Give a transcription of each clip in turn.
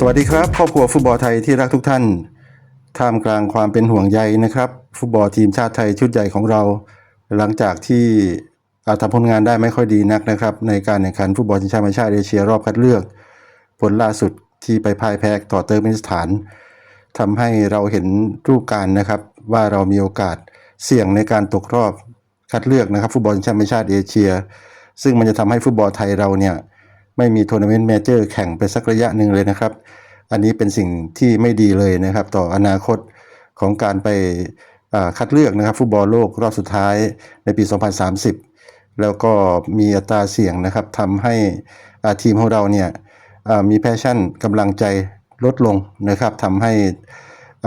สวัสดีครับครอบครัวฟุตบอลไทยที่รักทุกท่าน ท่ามกลางความเป็นห่วงใยนะครับ ฟุตบอลทีมชาติไทยชุดใหญ่ของเรา หลังจากที่อาจทำผลงานได้ไม่ค่อยดีนักนะครับ ในการแข่งขันฟุตบอลทีมชาติแห่งชาติเอเชียรอบคัดเลือก ผลล่าสุดที่ไปพ่ายแพ้ต่อเติร์กเมนิสถานทำให้เราเห็นรูปการนะครับว่าเรามีโอกาสเสี่ยงในการตกรอบคัดเลือกนะครับ ฟุตบอลทีมชาติแห่งชาติเอเชีย ซึ่งมันจะทำให้ฟุตบอลไทยเราเนี่ย ไม่มีทัวร์นาเมนต์เมเจอร์แข่งไปสักระยะหนึ่งเลยนะครับ อันนี้เป็นสิ่งที่ไม่ดีเลยนะครับ ต่ออนาคตของการไปคัดเลือกนะครับฟุตบอลโลกรอบสุดท้ายในปี 2030 แล้วก็มีอัตราเสี่ยงนะครับทำให้ทีมของเราเนี่ยมีแพชชั่นกำลังใจลดลงนะครับทำให้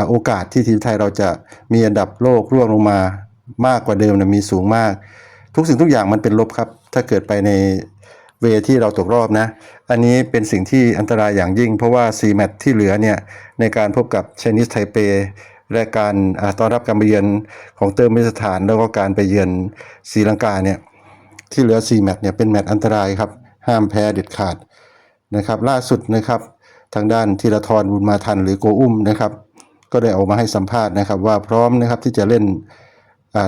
โอกาสที่ทีมไทยเราจะมีอันดับโลกร่วงลงมามากกว่าเดิมนะมีสูงมาก ทุกสิ่งทุกอย่างมันเป็นลบครับ ถ้าเกิดไปใน เวที่เราตกรอบนะ อันนี้เป็นสิ่งที่อันตรายอย่างยิ่ง เพราะว่า 4 แมตช์ที่เหลือเนี่ย ในการพบกับเชนิสไทเปและการต้อนรับการไปเยือนของเติร์มิสถานแล้วก็การไปเยือนศรีลังกาเนี่ยที่เหลือ 4 แมตช์เนี่ยเป็นแมตช์อันตรายครับห้ามแพ้เด็ดขาดนะครับล่าสุดนะครับทางด้านธีรทรบุญมาทันหรือโกอุ้มนะครับก็ได้ออกมาให้สัมภาษณ์นะครับว่าพร้อมนะครับที่จะเล่น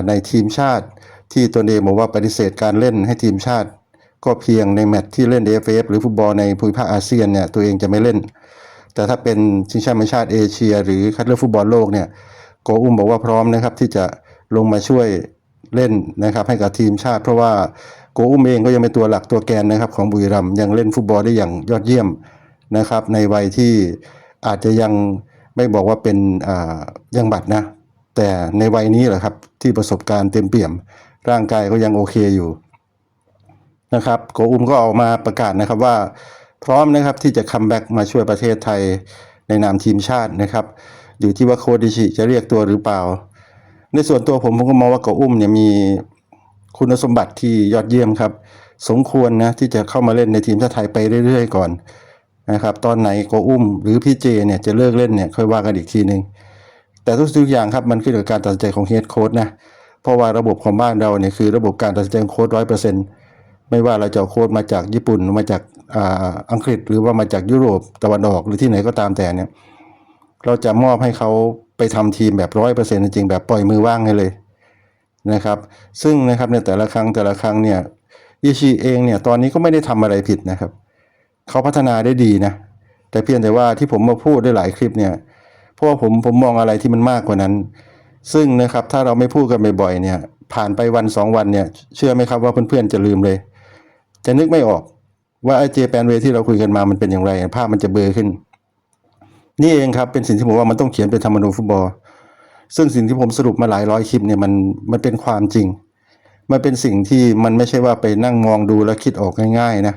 ในทีมชาติที่ตัวเองบอกว่าปฏิเสธการเล่นให้ทีมชาติ ก็เพียงในแมตช์ที่เล่น AFF หรือฟุตบอลในภูมิภาคอาเซียนเนี่ยตัวเองจะไม่เล่น แต่ถ้าเป็นชิงแชมป์ชาติเอเชีย หรือคัดเลือกฟุตบอลโลกเนี่ยโกอุ้มบอกว่าพร้อมนะครับที่จะลงมาช่วยเล่นนะครับให้กับทีมชาติ เพราะว่าโกอุ้มเองก็ยังเป็นตัวหลักตัวแกนนะครับของบุรีรัมย์ยังเล่นฟุตบอลได้อย่างยอดเยี่ยมนะครับในวัยที่อาจจะยังไม่บอกว่าเป็นยังบัดนะ แต่ในวัยนี้แหละครับที่ประสบการณ์เต็มเปี่ยมร่างกายก็ยังโอเคอยู่ นะครับโกอุมก็ออกมาประกาศนะครับว่า พร้อมนะครับที่จะคัมแบ็กมาช่วยประเทศไทยในนามทีมชาตินะครับ อยู่ที่ว่าโคดิชิจะเรียกตัวหรือเปล่า ในส่วนตัวผมผมก็มองว่าโกอุ้มเนี่ยมีคุณสมบัติที่ยอดเยี่ยมครับ สมควรนะที่จะเข้ามาเล่นในทีมชาติไทยไปเรื่อยๆ ก่อนนะครับตอนไหนโกอุ้มหรือพี่เจเนี่ยจะเลิกเล่นเนี่ยค่อยว่ากันอีกทีหนึ่งแต่ทุกสิ่งอย่างครับมันขึ้นกับการตัดสินใจของเฮดโค้ดนะเพราะว่าระบบของบ้านเราเนี่ยคือระบบการตัดสินใจของโค้ดร้อยเปอร์เซ็นต์ ไม่ว่าเราจะโค้ดมาจากญี่ปุ่นมาจากอังกฤษ หรือว่ามาจากยุโรปตะวันออกหรือที่ไหนก็ตามแต่เนี่ย เราจะมอบให้เขาไปทำทีมแบบร้อยเปอร์เซ็นต์จริงๆแบบปล่อยมือว่างให้เลยนะครับ ซึ่งนะครับในแต่ละครั้งแต่ละครั้งเนี่ยอิชิเองเนี่ยตอนนี้ก็ไม่ได้ทำอะไรผิดนะครับเขาพัฒนาได้ดีนะแต่เพียงแต่ว่าที่ผมมาพูดได้หลายคลิปเนี่ยเพราะว่าผมผมมองอะไรที่มันมากกว่านั้น ซึ่งนะครับถ้าเราไม่พูดกันบ่อยๆเนี่ยผ่านไปวันสองวันเนี่ยเชื่อไหมครับว่าเพื่อนๆจะลืมเลย จะนึกไม่ออกว่าไอ้เจแปนเวที่เราคุยกันมามันเป็นอย่างไร ภาพมันจะเบลอขึ้น นี่เองครับเป็นสิ่งที่ผมว่ามันต้องเขียนเป็นธรรมนูญฟุตบอล ซึ่งสิ่งที่ผมสรุปมาหลายร้อยคลิปเนี่ยมันมันเป็นความจริง มันเป็นสิ่งที่มันไม่ใช่ว่าไปนั่งมองดูแล้วคิดออกง่ายๆนะ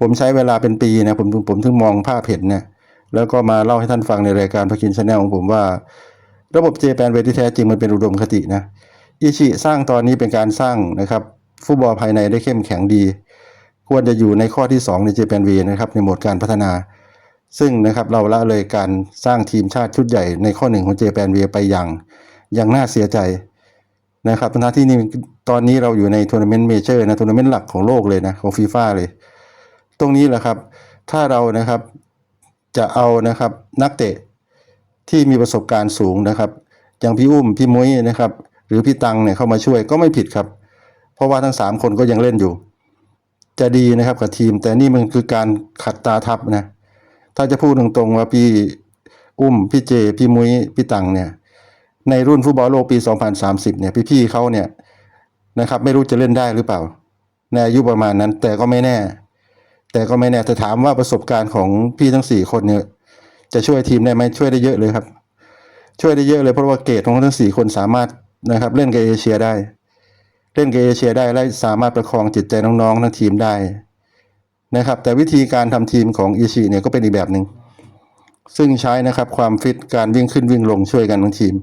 ผมใช้เวลาเป็นปีนะผมผมถึงมองภาพเห็นเนี่ยแล้วก็มาเล่าให้ท่านฟังในรายการพากินชาแนลของผมว่า ระบบเจแปนเวที่แท้จริงมันเป็นอุดมคตินะอิชิสร้างตอนนี้เป็นการสร้างนะครับฟุตบอลภายในได้เข้มแข็งดี ควรจะอยู่ในข้อที่ 2 ในเจแปนเวนะครับในโหมดการพัฒนา ซึ่งนะครับเราละเลยการสร้างทีมชาติชุดใหญ่ในข้อหนึ่งของเจแปนเวไปอย่างอย่างน่าเสียใจนะครับทั้งที่นี่ตอนนี้เราอยู่ในทัวร์นาเมนต์เมเจอร์นะทัวร์นาเมนต์หลักของโลกเลยนะของฟีฟ่าเลย ตรงนี้แหละครับ ถ้าเรานะครับจะเอานะครับนักเตะที่มีประสบการณ์สูงนะครับ อย่างพี่อุ้มพี่มุ้ยนะครับ หรือพี่ตังเนี่ยเข้ามาช่วยก็ไม่ผิดครับ เพราะว่าทั้งสามคนก็ยังเล่นอยู่ จะดีนะครับกับทีม แต่นี่มันคือการขัดตาทับนะ ถ้าจะพูดตรงๆว่าพี่อุ้มพี่เจ พี่มุ้ยพี่ตังเนี่ย ในรุ่นฟุตบอลโลกปี 2030 เนี่ย พี่ๆเขาเนี่ยนะครับ ไม่รู้จะเล่นได้หรือเปล่า ในอายุประมาณนั้น แต่ก็ไม่แน่ แต่ก็ไม่แน่แต่ถามว่าประสบการณ์ของพี่ทั้งสี่คนเนี่ย จะช่วยทีมได้ไหมช่วยได้เยอะเลยครับ ช่วยได้เยอะเลยเพราะว่าเกรดของทั้งสี่คนสามารถนะครับ เล่นกับเอเชียได้ เล่นกับเอเชียได้และสามารถประคองจิตใจน้องๆทั้งทีมได้นะครับ แต่วิธีการทำทีมของอิชิเนี่ยก็เป็นอีกแบบหนึ่งซึ่งใช้นะครับความฟิตการวิ่งขึ้นวิ่งลงช่วยกันทั้งทีม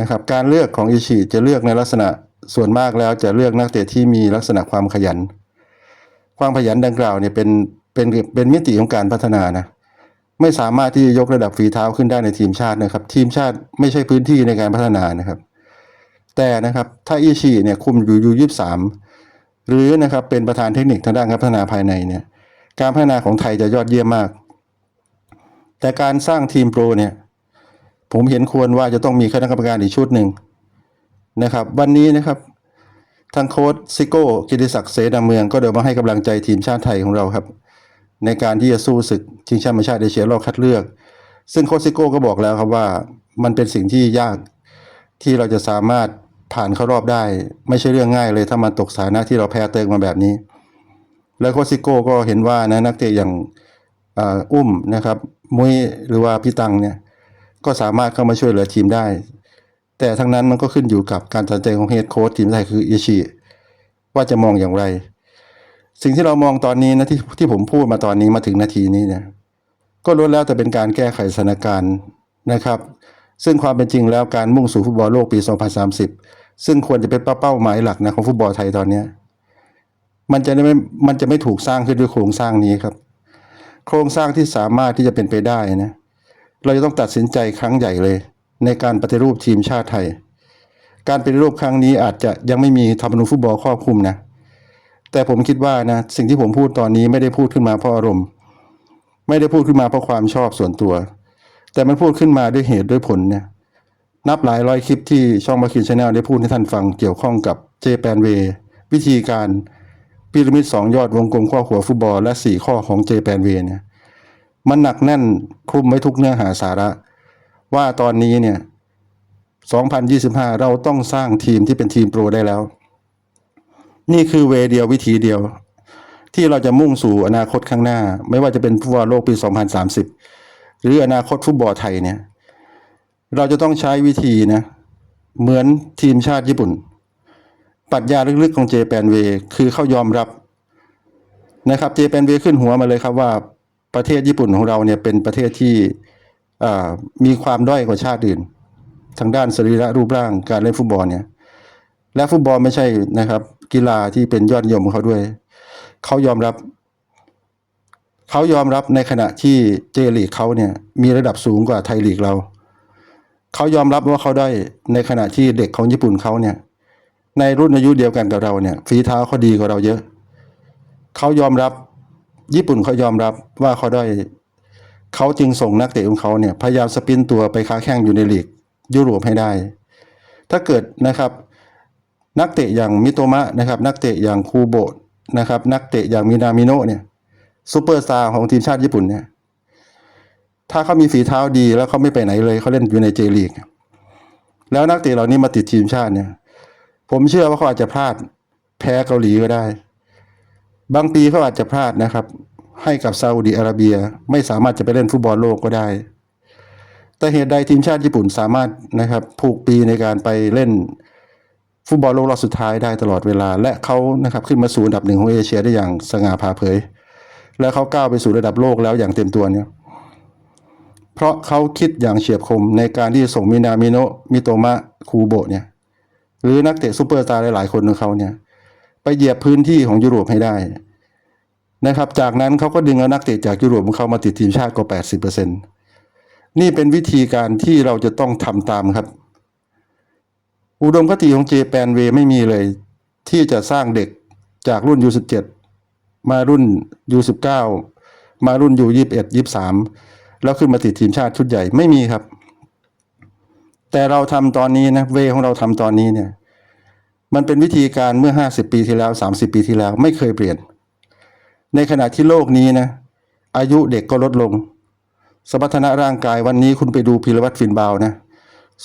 นะครับ การเลือกของอิชิจะเลือกในลักษณะส่วนมากแล้วจะเลือกนักเตะที่มีลักษณะความขยัน ความขยันดังกล่าวเนี่ยเป็นเป็นเป็นมิติของการพัฒนานะไม่สามารถที่จะยกระดับฝีเท้าขึ้นได้ในทีมชาตินะครับ ทีมชาติไม่ใช่พื้นที่ในการพัฒนานะครับ แต่นะครับถ้าอิชิเนี่ยคุมอยู่ยูยี่สามหรือนะครับเป็นประธานเทคนิคทางด้านการพัฒนาภายในเนี่ยการพัฒนาของไทยจะยอดเยี่ยมมาก แต่การสร้างทีมโปรเนี่ยผมเห็นควรว่าจะต้องมีคณะกรรมการอีกชุดหนึ่งนะครับวันนี้นะครับทางโค้ชซิโก้กิติศักดิ์เสนาเมืองก็เดินมาให้กำลังใจทีมชาติไทยของเราครับในการที่จะสู้ศึกชิงแชมป์ชาติเอเชียรอบคัดเลือก ซึ่งโค้ชซิโก้ก็บอกแล้วครับว่ามันเป็นสิ่งที่ยากที่เราจะสามารถ ผ่านเข้ารอบได้ ไม่ใช่เรื่องง่ายเลยถ้ามันตกสถานะที่เราแพ้เติงมาแบบนี้ แล้วโคซิโก้ก็เห็นว่านะนักเตะอย่างอ,อุ้มนะครับ มุ้ยหรือว่าพี่ตังเนี่ยก็สามารถเข้ามาช่วยเหลือทีมได้ แต่ทั้งนั้นมันก็ขึ้นอยู่กับการตัดสินใจของเฮดโค้ชทีมไทยคืออิชิว่าจะมองอย่างไร สิ่งที่เรามองตอนนี้นะที่ที่ผมพูดมาตอนนี้มาถึงนาทีนี้เนี่ยก็ล้วนแล้วแต่เป็นการแก้ไขสถานการณ์นะครับ ซึ่งความเป็นจริงแล้วการมุ่งสู่ฟุตบอลโลกปี 2030 ซึ่งควรจะเป็นเป้าหมายหลักนะของฟุตบอลไทยตอนเนี้มันจะไม่มันจะไม่ถูกสร้างขึ้นด้วยโครงสร้างนี้ครับ โครงสร้างที่สามารถที่จะเป็นไปได้นะเราจะต้องตัดสินใจครั้งใหญ่เลย ในการปฏิรูปทีมชาติไทย การปฏิรูปครั้งนี้อาจจะยังไม่มีธรรมนูญฟุตบอลครอบคลุมนะแต่ผมคิดว่านะสิ่งที่ผมพูดตอนนี้ไม่ได้พูดขึ้นมาเพราะอารมณ์ ไม่ได้พูดขึ้นมาเพราะความชอบส่วนตัว แต่มันพูดขึ้นมาด้วยเหตุด้วยผลเนี่ย นับหลายร้อยคลิปที่ช่องมาคินชาแนลได้พูดให้ท่านฟังเกี่ยวข้องกับเจแปนเววิธีการพีระมิดสองยอดวงกลมข้อหัวฟุตบอลและสี่ข้อของเจแปนเวเนี่ยมันหนักแน่นคลุมไว้ทุกเนื้อหาสาระ ว่าตอนนี้เนี่ย 2025 เราต้องสร้างทีมที่เป็นทีมโปรได้แล้ว นี่คือเวเดียววิธีเดียว ที่เราจะมุ่งสู่อนาคตข้างหน้า ไม่ว่าจะเป็นฟุตบอลโลกปี 2030 หรืออนาคตฟุตบอลไทยเนี่ย เราจะต้องใช้วิธีนะ เหมือนทีมชาติญี่ปุ่น ปรัชญาลึกๆของเจแปนเวคือเขายอมรับนะครับเจแปนเวขึ้นหัวมาเลยครับว่าประเทศญี่ปุ่นของเราเนี่ยเป็นประเทศที่มีความด้อยกว่าชาติอื่น ทางด้านสรีระรูปร่างการเล่นฟุตบอลเนี่ยและฟุตบอลไม่ใช่นะครับ กีฬาที่เป็นยอดนิยมของเขาด้วย เขายอมรับ เขายอมรับในขณะที่เจลีกเขาเนี่ยมีระดับสูงกว่าไทยลีกเรา เขายอมรับว่าเขาได้ในขณะที่เด็กของญี่ปุ่นเขาเนี่ย ในรุ่นอายุเดียวกันกับเราเนี่ยฝีเท้าเขาดีกว่าเราเยอะ เขายอมรับญี่ปุ่นเขายอมรับว่าเขาได้เขาจึงส่งนักเตะของเขาเนี่ยพยายามสปินต์ตัวไปค้าแข่งอยู่ในลีกยุโรปให้ได้ ถ้าเกิดนะครับ นักเตะอย่างมิโตมะนะครับ นักเตะอย่างคูโบะนะครับ นักเตะอย่างมินามิโนะเนี่ยซูเปอร์สตาร์ของทีมชาติญี่ปุ่นเนี่ย ถ้าเขามีฝีเท้าดีแล้วเขาไม่ไปไหนเลยเขาเล่นอยู่ในเจลีกแล้วนักเตะเหล่านี้มาติดทีมชาติเนี่ย ผมเชื่อว่าเขาอาจจะพลาดแพ้เกาหลีก็ได้ บางปีเขาอาจจะพลาดนะครับ ให้กับซาอุดีอาระเบียไม่สามารถจะไปเล่นฟุตบอลโลกก็ได้ แต่เหตุใดทีมชาติญี่ปุ่นสามารถนะครับผูกปีในการไปเล่นฟุตบอลโลกรอบสุดท้ายได้ตลอดเวลา และเขานะครับขึ้นมาสู่อันดับหนึ่งของเอเชียได้อย่างสง่าผ่าเผย และเขาก้าวไปสู่ระดับโลกแล้วอย่างเต็มตัวเนี่ย เพราะเขาคิดอย่างเฉียบคมในการที่จะส่งมินามิโนมิโตมะคูโบะเนี่ย หรือนักเตะซูเปอร์สตาร์หลาย ๆ คนของเขาเนี่ย ไปเหยียบพื้นที่ของยุโรปให้ได้นะครับ จากนั้นเขาก็ดึงเอานักเตะจากยุโรปของเขามาติดทีมชาติกว่า 80%นี่เป็นวิธีการที่เราจะต้องทำตามครับ อุดมคติของเจแปนเวไม่มีเลย ที่จะสร้างเด็กจากรุ่น U17 มารุ่น U19 มารุ่น U21 23 แล้วขึ้นมาติดทีมชาติชุดใหญ่ไม่มีครับ แต่เราทำตอนนี้นะเวของเราทำตอนนี้เนี่ย มันเป็นวิธีการเมื่อ50ปีที่แล้ว30ปีที่แล้ว ไม่เคยเปลี่ยน ในขณะที่โลกนี้นะอายุเด็กก็ลดลง สมรรถนะร่างกายวันนี้คุณไปดูพิรวัตรฟินบาวนะ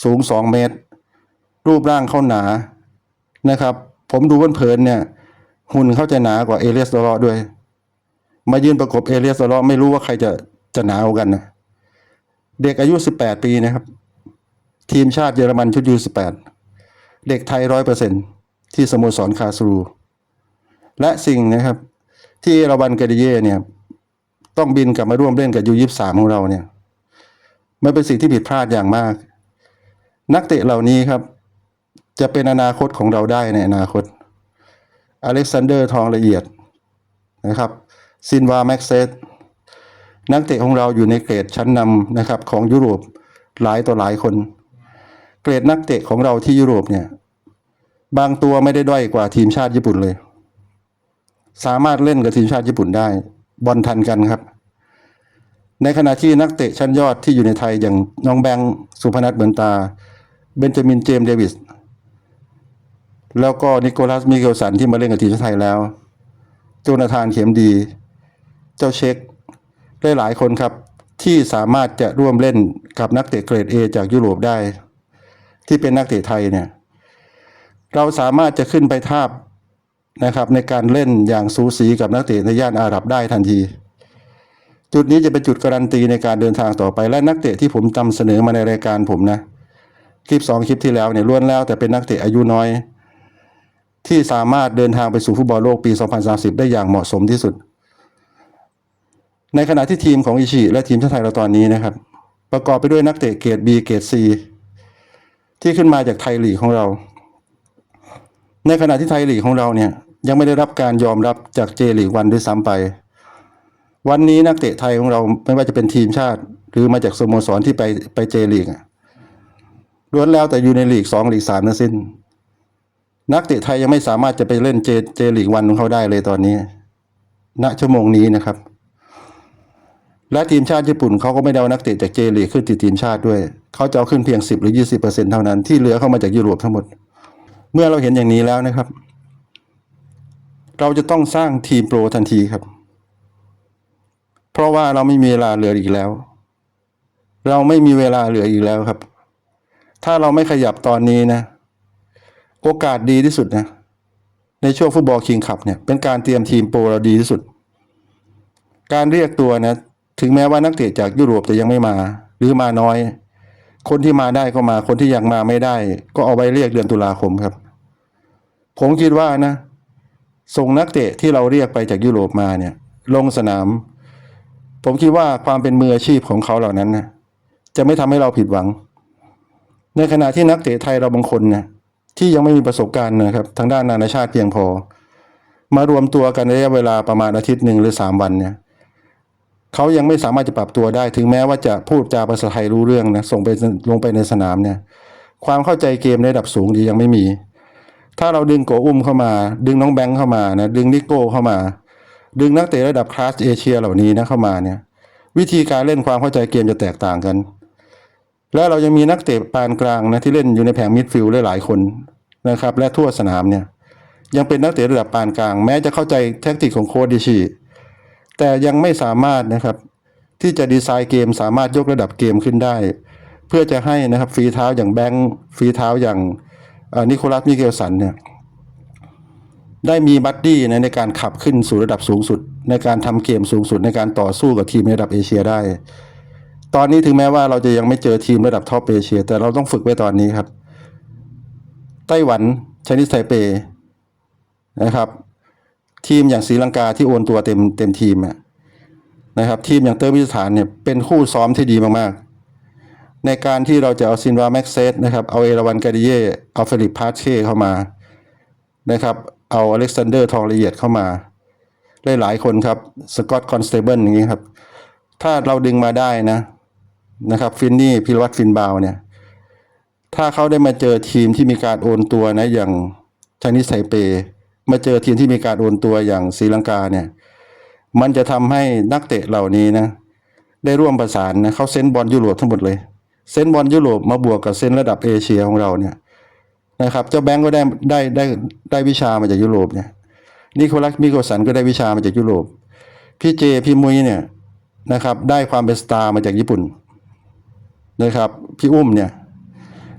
สูง2เมตร รูปร่างเขาหนานะครับ ผมดูเผินเนี่ย หุ่นเขาจะหนากว่าเอเลียสดอลลาะด้วย มายืนประกบเอเลียสดอลลาะไม่รู้ว่าใครจะ จะหนาวกันนะเด็กอายุ18ปีนะครับ ทีมชาติเยอรมันชุดยู18เด็กไทยร้อยเปอร์เซ็นที่สโมสรคาสรู และสิ่งนะครับ ที่เอราวันเกเดเย่เนี่ย ต้องบินกลับมาร่วมเล่นกับยูยี่สามของเราเนี่ยมันเป็นสิ่งที่ผิดพลาดอย่างมาก นักเตะเหล่านี้ครับ จะเป็นอนาคตของเราได้ในอนาคต อเล็กซานเดอร์ทองละเอียดนะครับซินวาแม็กเซต นักเตะของเราอยู่ในเกรดชั้นนำนะครับของยุโรปหลายต่อหลายคน เกรดนักเตะของเราที่ยุโรปเนี่ยบางตัวไม่ได้ด้อยกว่าทีมชาติญี่ปุ่นเลย สามารถเล่นกับทีมชาติญี่ปุ่นได้ บอลทันกันครับ ในขณะที่นักเตะชั้นยอดที่อยู่ในไทยอย่างน้องแบงค์สุพนัทเหมือนตา เบนจามินเจมส์เดวิสแล้วก็นิโคลัสมิเกลสันที่มาเล่นกับทีมชาติไทยแล้วโจนาธานเข็มดี เจ้าเช็ค ได้หลายคนครับที่สามารถจะร่วมเล่นกับนักเตะเกรด A จากยุโรปได้ ที่เป็นนักเตะไทยเนี่ยเราสามารถจะขึ้นไปทาบนะครับในการเล่นอย่างสูสีกับนักเตะในย่านอาหรับได้ทันที จุดนี้จะเป็นจุดการันตีในการเดินทางต่อไปและนักเตะที่ผมนำเสนอมาในรายการผมนะคลิปสองคลิปที่แล้วเนี่ยล้วนแล้วแต่เป็นนักเตะอายุน้อย ที่สามารถเดินทางไปสู่ฟุตบอลโลกปี 2030 ได้อย่างเหมาะสมที่สุด ในขณะที่ทีมของอิชิและทีมชาติไทยเราตอนนี้นะครับ ประกอบไปด้วยนักเตะเกรด B เกรด C ที่ขึ้นมาจากไทยลีกของเรา ในขณะที่ไทยลีกของเราเนี่ยยังไม่ได้รับการยอมรับจากเจลีกวันด้วยซ้ำไป วันนี้นักเตะไทยของเราไม่ว่าจะเป็นทีมชาติ หรือมาจากสโมสรที่ไปไปเจลีกอะล้วนแล้วแต่อยู่ในลีกสองลีกสามทั้งสิ้น นักเตะไทยยังไม่สามารถจะไปเล่นเจเจลีกวันของเขาได้เลยตอนนี้ ณชั่วโมงนี้นะครับ และทีมชาติญี่ปุ่นเขาก็ไม่ได้เอานักเตะจากเจลีขึ้นติดทีมชาติด้วย เขาจะเอาขึ้นเพียง 10 หรือ 20%เท่านั้นที่เหลือเข้ามาจากยุโรปทั้งหมด เมื่อเราเห็นอย่างนี้แล้วนะครับ เราจะต้องสร้างทีมโปรทันทีครับ เพราะว่าเราไม่มีเวลาเหลืออีกแล้ว เราไม่มีเวลาเหลืออีกแล้วครับ ถ้าเราไม่ขยับตอนนี้นะ โอกาสดีที่สุดนะ ในช่วงฟุตบอลคิงคัพเนี่ยเป็นการเตรียมทีมโปรเราดีที่สุด การเรียกตัวนะ ถึงแม้ว่านักเตะจากยุโรปจะยังไม่มา หรือมาน้อย คนที่มาได้ก็มา คนที่ยังมาไม่ได้ ก็เอาไว้เรียกเดือนตุลาคมครับ ผมคิดว่านะ ส่งนักเตะที่เราเรียกไปจากยุโรปมาเนี่ย ลงสนาม ผมคิดว่าความเป็นมืออาชีพของเขาเหล่านั้นนะจะไม่ทำให้เราผิดหวัง ในขณะที่นักเตะไทยเราบางคนเนี่ยที่ยังไม่มีประสบการณ์นะครับ ทางด้านนานาชาติเพียงพอ มารวมตัวกันในระยะเวลาประมาณอาทิตย์หนึ่งหรือสามวันเนี่ย เขายังไม่สามารถจะปรับตัวได้ ถึงแม้ว่าจะพูดจาภาษาไทยรู้เรื่องนะส่งไปลงไปในสนามเนี่ย ความเข้าใจเกมในระดับสูงดียังไม่มี ถ้าเราดึงโกอุ้มเข้ามา ดึงน้องแบงค์เข้ามานะดึงนิโก้เข้ามา ดึงนักเตะระดับคลาสเอเชียเหล่านี้นะเข้ามาเนี่ย วิธีการเล่นความเข้าใจเกมจะแตกต่างกัน และเรายังมีนักเตะปานกลางนะที่เล่นอยู่ในแผงมิดฟิลด์หลายคนนะครับ และทั่วสนามเนี่ยยังเป็นนักเตะระดับปานกลาง แม้จะเข้าใจแท็กติกของโค้ชดิชี แต่ยังไม่สามารถนะครับ ที่จะดีไซน์เกมสามารถยกระดับเกมขึ้นได้ เพื่อจะให้นะครับฝีเท้าอย่างแบงค์ฝีเท้าอย่างนิโคลัสมิเกลสันเนี่ยได้มีบัดดี้นในการขับขึ้นสู่ระดับสูงสุด ในการทำเกมสูงสุดในการต่อสู้กับทีมระดับเอเชียได้ ตอนนี้ถึงแม้ว่าเราจะยังไม่เจอทีมระดับท็อปเอเชีย แต่เราต้องฝึกไว้ตอนนี้ครับ ไต้หวันชนิสไทเปนะครับ ทีมอย่างศรีลังกาที่โอนตัวเต็มเต็มทีมนะครับทีมอย่างเตอร์มิสถานเนี่ยเป็นคู่ซ้อมที่ดีมากๆ ในการที่เราจะเอาซินวาแม็กเซสนะครับเอาเอราวันกาดิเย่เอาเฟลิปพาเช่เข้ามานะครับเอาอเล็กซานเดอร์ทองละเอียดเข้ามาหลายๆคนครับสกอตคอนสเตเบิลอย่างนี้ครับ ถ้าเราดึงมาได้นะนะครับฟินนี่พิรวัตรฟินบาวเนี่ยถ้าเขาได้มาเจอทีมที่มีการโอนตัวนะอย่างชนิสไทเป มาเจอทีมที่มีการโอนตัวอย่างศรีลังกาเนี่ย มันจะทำให้นักเตะเหล่านี้นะ ได้ร่วมประสานนะเขาเซนบอลยุโรปทั้งหมดเลย เซนบอลยุโรปมาบวกกับเซนระดับเอเชียของเราเนี่ยนะครับ เจ้าแบงก์ก็ได้ได้ได้ได้วิชามาจากยุโรปเนี่ยนิโคลัสมิโกสันก็ได้วิชามาจากยุโรป พี่เจพี่มุ้ยเนี่ยนะครับ ได้ความเป็นสตาร์มาจากญี่ปุ่นนะครับพี่อุ้มเนี่ย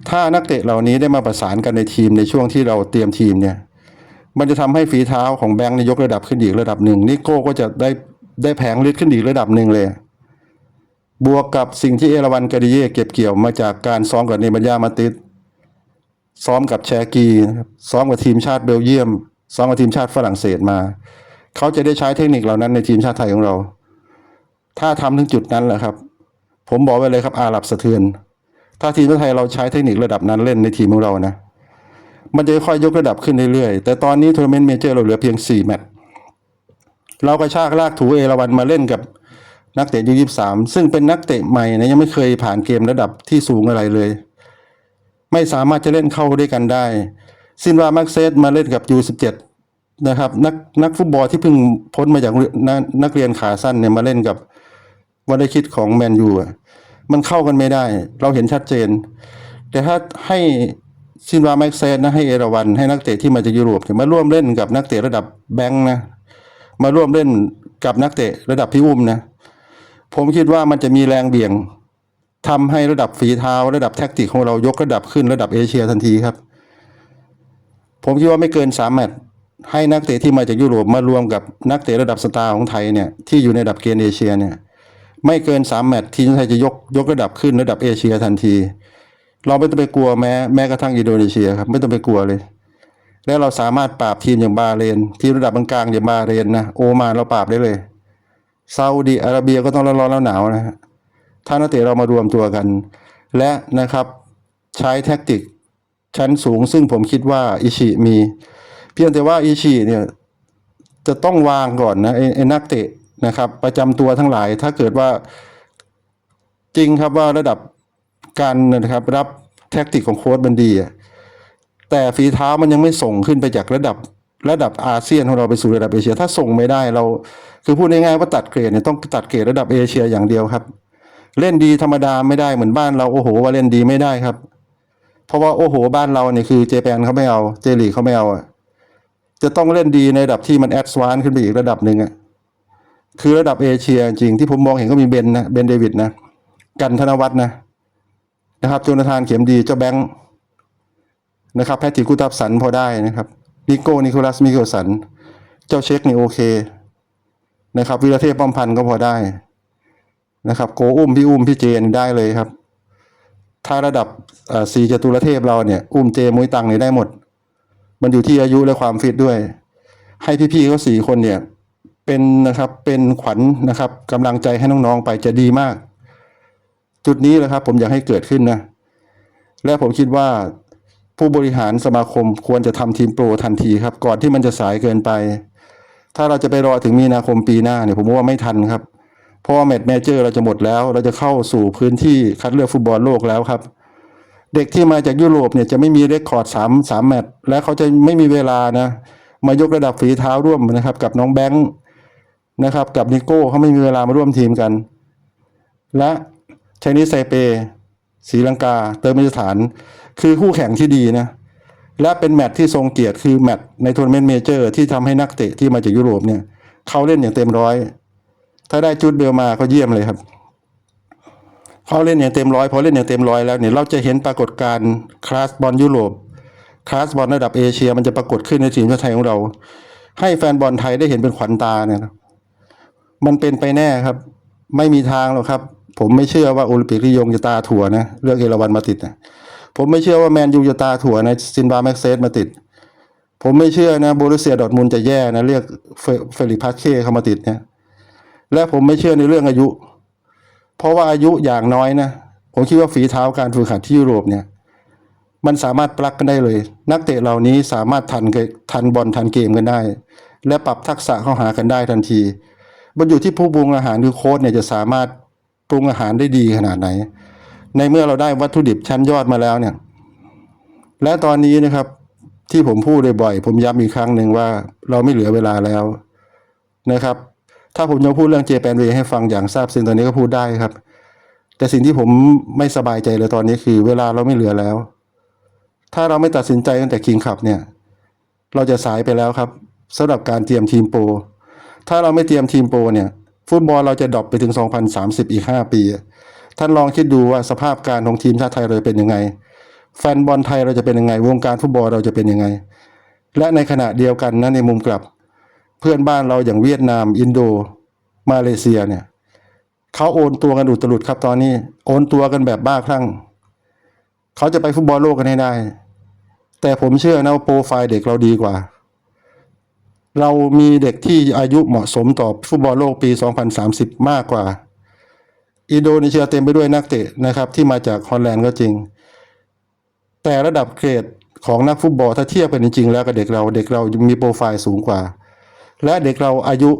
ถ้านักเตะเหล่านี้ได้มาประสานกันในทีมในช่วงที่เราเตรียมทีมเนี่ย มันจะทำให้ฝีเท้าของแบงค์นยกระดับขึ้นอีกระดับหนึ่งนิโก้ก็จะได้ได้แผงฤทธิ์ขึ้นอีกระดับหนึ่งเลย บวกกับสิ่งที่เอราวันกาดิเย่เก็บเกี่ยวมาจากการซ้อมกับเนบัญญามาติสซ้อมกับแชกีซ้อมกับทีมชาติเบลเยียม ซ้อมกับทีมชาติฝรั่งเศสมา เขาจะได้ใช้เทคนิคเหล่านั้นในทีมชาติไทยของเรา ถ้าทำถึงจุดนั้นแหละครับ ผมบอกไว้เลยครับอาหรับสะเทือน ถ้าทีมชาติไทยเราใช้เทคนิคระดับนั้นเล่นในทีมของเรานะ มันจะค่อยยกระดับขึ้นเรื่อยๆ แต่ตอนนี้ทัวร์เมนต์เมเจอร์เราเหลือเพียง 4 แมตช์เรากระชากลากถูเอราวันมาเล่นกับนักเตะยูยี่สามซึ่งเป็นนักเตะใหม่นะยังไม่เคยผ่านเกมระดับที่สูงอะไรเลย ไม่สามารถจะเล่นเข้าด้วยกันได้ ซินวามักเซสมาเล่นกับยูสิบเจ็ดนะครับนักนักฟุตบอลที่เพิ่งพ้นมาจากนักนักเรียนขาสั้นเนี่ยมาเล่นกับวันได้คิดของแมนยูอะมันเข้ากันไม่ได้ เราเห็นชัดเจน แต่ถ้าให้ ซินวาแม็กเซนนะให้เอราวันให้นักเตะที่มาจากยุโรปมาร่วมเล่นกับนักเตะระดับแบงค์นะมาร่วมเล่นกับนักเตะระดับพี่อุ้มนะผมคิดว่ามันจะมีแรงเบี่ยงทำให้ระดับฝีเท้า ระดับแท็กติกของเรายกระดับขึ้นระดับเอเชียทันทีครับ ผมคิดว่าไม่เกินสามแมตช์ให้นักเตะที่มาจากยุโรปมารวมกับนักเตะระดับสตาร์ของไทยเนี่ยที่อยู่ในระดับเกณฑ์เอเชียเนี่ยไม่เกินสามแมตช์ทีมไทยจะยกยกระดับขึ้นระดับเอเชียทันที เราไม่ต้องไปกลัวแม้แม้กระทั่งอินโดนีเซียครับ ไม่ต้องไปกลัวเลย และเราสามารถปราบทีมอย่างบาเรน ทีมระดับกลางๆอย่างบาเรนนะโอมานเราปราบได้เลยซาอุดีอาระเบียก็ต้องร้อนแล้วหนาวนะฮะถ้านักเตะเรามารวมตัวกัน และนะครับใช้แท็กติกชั้นสูง ซึ่งผมคิดว่าอิชิมี เพียงแต่ว่าอิชิเนี่ยจะต้องวางก่อนนะไอ้ไอนักเตะนะครับ ประจำตัวทั้งหลายถ้าเกิดว่าจริงครับว่าระดับ การนะครับรับแท็กติกของโค้ชมันดีอะแต่ฝีเท้ามันยังไม่ส่งขึ้นไปจากระดับระดับอาเซียนของเราไปสู่ระดับเอเชีย ถ้าส่งไม่ได้เรา คือพูดง่ายๆว่าตัดเกรดเนี่ยต้องตัดเกรดระดับเอเชียอย่างเดียวครับ เล่นดีธรรมดาไม่ได้เหมือนบ้านเราโอ้โหว่าเล่นดีไม่ได้ครับ เพราะว่าโอ้โหบ้านเราเนี่ยคือเจแปนเขาไม่เอาเจลีเขาไม่เอาอะจะต้องเล่นดีในระดับที่มันแอดวานซ์ขึ้นไปอีกระดับหนึ่งอะคือระดับเอเชียจริงที่ผมมองเห็นก็มีเบนนะเบนเดวิดนะ กันธนวัฒน์นะ นะครับโจนาธานเข็มดีเจ้าแบงค์นะครับแพทริกกุตับสันพอได้นะครับนิโก้นิโคลัสมิเกลสัน เจ้าเช็คนี่โอเคนะครับวีรเทพป้อมพันธ์ก็พอได้นะครับโกอุ้มพี่อุ้มพี่เจนได้เลยครับ ถ้าระดับสี่จตุรเทพเราเนี่ย อุ้มเจมุ้ยตังเนี่ยได้หมด มันอยู่ที่อายุและความฟิตด้วย ให้พี่ๆเขาสี่คนเนี่ย เป็นนะครับเป็นขวัญนะครับกำลังใจให้น้องๆไปจะดีมาก จุดนี้แหละครับผมอยากให้เกิดขึ้นนะ และผมคิดว่าผู้บริหารสมาคมควรจะทำทีมโปรทันทีครับ ก่อนที่มันจะสายเกินไป ถ้าเราจะไปรอถึงมีนาคมปีหน้าเนี่ยผมว่าไม่ทันครับ เพราะว่าแมตช์แมเจอร์เราจะหมดแล้ว เราจะเข้าสู่พื้นที่คัดเลือกฟุตบอลโลกแล้วครับ เด็กที่มาจากยุโรปเนี่ยจะไม่มีเรคคอร์ดสามสามแมตช์และเขาจะไม่มีเวลานะ มายกระดับฝีเท้าร่วมนะครับ กับน้องแบงค์นะครับ กับนิโก้เขาไม่มีเวลามาร่วมทีมกัน และ ชนิไซเปศรีลังกา เติร์กมิสถาน คือคู่แข่งที่ดีนะ และเป็นแมตช์ที่ทรงเกียรติคือแมตช์ในทัวร์นาเมนต์เมเจอร์ที่ทำให้นักเตะที่มาจากยุโรปเนี่ยเขาเล่นอย่างเต็มร้อย ถ้าได้จุดเบลมาก็เยี่ยมเลยครับเขาเล่นอย่างเต็มร้อยพอเล่นอย่างเต็มร้อยแล้วเนี่ยเราจะเห็นปรากฏการณ์คลาสบอลยุโรปคลาสบอลระดับเอเชีย มันจะปรากฏขึ้นในทีมชาติไทยของเรา ให้แฟนบอลไทยได้เห็นเป็นขวัญตาเนี่ยมันเป็นไปแน่ครับ ไม่มีทางหรอกครับ ผมไม่เชื่อว่าโอลิมปิกที่ยงจะตาถั่วนะเลือกเอราวันมาติดนะผมไม่เชื่อว่าแมนยูจะตาถั่วนะซินบาแม็กเซสมาติด ผมไม่เชื่อนะโบรุเซียดอทมุนจะแย่นะเรียกเฟเฟลิพัสเคเข้ามาติดเนี่ยและผมไม่เชื่อในเรื่องอายุ เพราะว่าอายุอย่างน้อยนะผมคิดว่าฝีเท้าการฝึกหัดที่ยุโรปเนี่ย มันสามารถปลักกันได้เลย นักเตะเหล่านี้สามารถทันเกทันบอลทันเกมกันได้ และปรับทักษะเข้าหากันได้ทันที มันอยู่ที่ผู้ปรุงอาหารคือโค้ชเนี่ยจะสามารถ ปรุงอาหารได้ดีขนาดไหน ในเมื่อเราได้วัตถุดิบชั้นยอดมาแล้วเนี่ย และตอนนี้นะครับ ที่ผมพูดบ่อยๆผมย้ำอีกครั้งหนึ่งว่าเราไม่เหลือเวลาแล้วนะครับ ถ้าผมจะพูดเรื่องเจแปนเวให้ฟังอย่างทราบซึ้งตอนนี้ก็พูดได้ครับ แต่สิ่งที่ผมไม่สบายใจเลยตอนนี้คือ เวลาเราไม่เหลือแล้ว ถ้าเราไม่ตัดสินใจตั้งแต่คิงขับเนี่ย เราจะสายไปแล้วครับสำหรับการเตรียมทีมโปรถ้าเราไม่เตรียมทีมโปรเนี่ย ฟุตบอลเราจะดรอปไปถึง 2030 อีก 5 ปี ท่านลองคิดดูว่าสภาพการของทีมชาติไทยเราเป็นยังไง แฟนบอลไทยเราจะเป็นยังไง วงการฟุตบอลเราจะเป็นยังไง และในขณะเดียวกันนะในมุมกลับ เพื่อนบ้านเราอย่างเวียดนาม อินโด มาเลเซียเนี่ยเขาโอนตัวกันอุตลุดครับตอนนี้ โอนตัวกันแบบบ้าคลั่งเขาจะไปฟุตบอลโลกกันให้ได้ แต่ผมเชื่อนะว่าโปรไฟล์เด็กเราดีกว่า เรามีเด็กที่อายุเหมาะสมต่อฟุตบอลโลกปี 2030 มากกว่า อินโดนีเซียเต็มไปด้วยนักเตะนะครับ ที่มาจากฮอลแลนด์ก็จริง แต่ระดับเกรดของนักฟุตบอลถ้าเทียบกันจริงๆ แล้วกับเด็กเราเด็กเรามีโปรไฟล์สูงกว่า และเด็กเราอายุ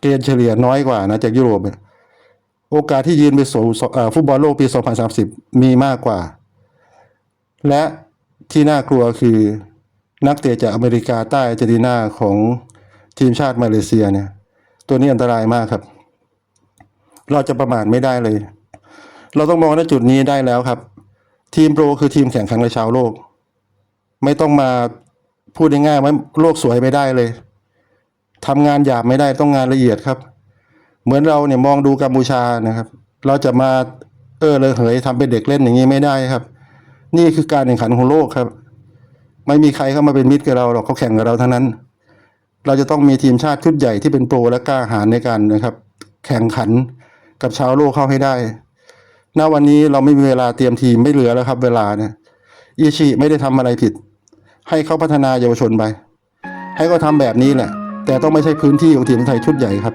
เกณฑ์เฉลี่ยน้อยกว่านะจากยุโรปโอกาสที่ยืนไปสู่ฟุตบอลโลกปี 2030 มีมากกว่า และที่น่ากลัวคือนักเตะจากอเมริกาใต้อาร์เจนตินาของ ทีมชาติมาเลเซียเนี่ย ตัวนี้อันตรายมากครับ เราจะประมาทไม่ได้เลย เราต้องมองณจุดนี้ได้แล้วครับ ทีมโปรคือทีมแข่งขันกับชาวโลก ไม่ต้องมาพูดง่ายๆว่าโลกสวยไม่ได้เลยทำงานหยาบไม่ได้ต้องงานละเอียดครับ เหมือนเราเนี่ยมองดูกัมพูชานะครับ เราจะมาเออเลยเหยทำเป็นเด็กเล่นอย่างนี้ไม่ได้ครับ นี่คือการแข่งขันของโลกครับ ไม่มีใครเข้ามาเป็นมิตรกับเราหรอกเขาแข่งกับเราทั้งนั้น เราจะต้องมีทีมชาติชุดใหญ่ที่เป็นโปรและกล้าหาญในการนะครับ แข่งขันกับชาวโลกเข้าให้ได้ ณ วันนี้เราไม่มีเวลาเตรียมทีมไม่เหลือแล้วครับ เวลาเนี่ย อิชิไม่ได้ทำอะไรผิด ให้เขาพัฒนาเยาวชนไป ให้เขาทำแบบนี้แหละ แต่ต้องไม่ใช่พื้นที่ของทีมไทยชุดใหญ่ครับ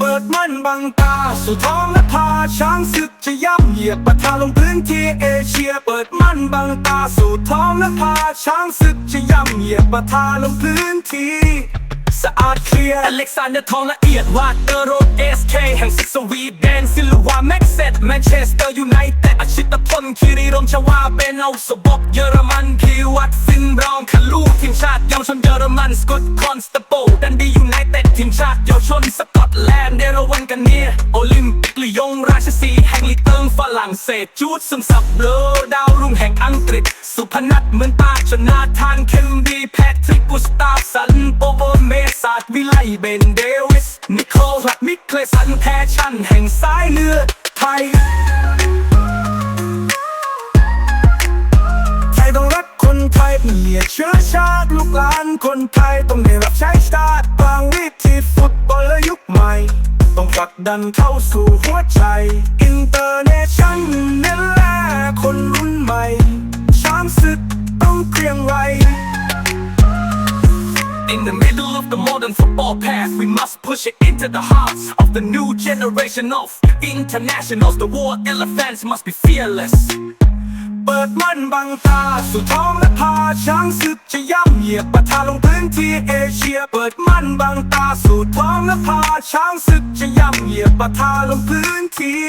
เปิดมันบังตาสู่ท้องและพาช้างศึกจะย่ำเหยียบปะทะลงพื้นที่เอเชีย เปิดมันบังตาสู่ท้องและพาช้างศึกจะย่ำเหยียบปะทะลงพื้นที่สะอาดเคลียร์อเล็กซานเดอร์ทองละเอียดวาดเตอร์โรดเอสเคแห่งซิกสวีเดนซิลวาแม็กเซตแมนเชสเตอร์ยูไนเต็ดอาชิตพลคิริรมชวาเบนเอาสบกเยอรมันพีวัตฟินบรองคาลูทีมชาติเยาวชนเยอรมันสกอตคอนสตาโปดันดียูไนเต็ด ทีมชาติเยาวชนสกอตแลนด์เดรวันกันเนียโอลิมปิกลียงราชสีห์แห่งลีเติงฝรั่งเศสจูดซึมซับเลอดาวรุ่งแห่งอังกฤษ สุพนัทเหมือนตาชนาทานเคมดีแพทริกกุสตาฟสันโปโบเมสาดวิไลเบนเดวิส นิโคลัดมิเคลสันแพชชั่นแห่งสายเลือดไทย ไทยเปลี่ยเชื้อชาติลูกหลานคนไทยต้องได้รับใช้ชาติบางวิธีฟุตบอลและยุคใหม่ ต้องผลักดันเข้าสู่หัวใจอินเตอร์เนชั่นนี่แลคนรุ่นใหม่ช้างศึกต้องเกรียงไกร In the middle of the modern football past, we must push it into the hearts of the new generation of internationals. The war elephants must be fearless. เปิดมันบังตา สู่ท้องและพาช้างศึกจะย่ำเหยียบปะทะลงพื้นที่เอเชีย เปิดมันบังตา สู่ท้องและพาช้างศึกจะย่ำเหยียบปะทะลงพื้นที่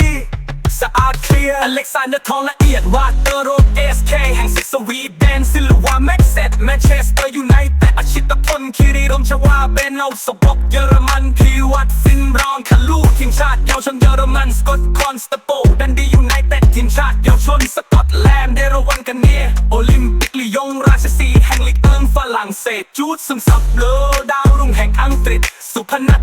สะอาดเคลียร์อเล็กซานเดอร์ทองละเอียดวาเตอร์โรดเอสเคแห่งซิสวีเดนซิลวาแม็กเซตแมนเชสเตอร์ยูไนเต็ดอาชิตพลคิริรมชวาเบนเอาสบกเยอรมันพีวัตฟินรองคาลูทีมชาติเยาวชนเยอรมันสกอตคอนสตโปดันดียูไนเพนัท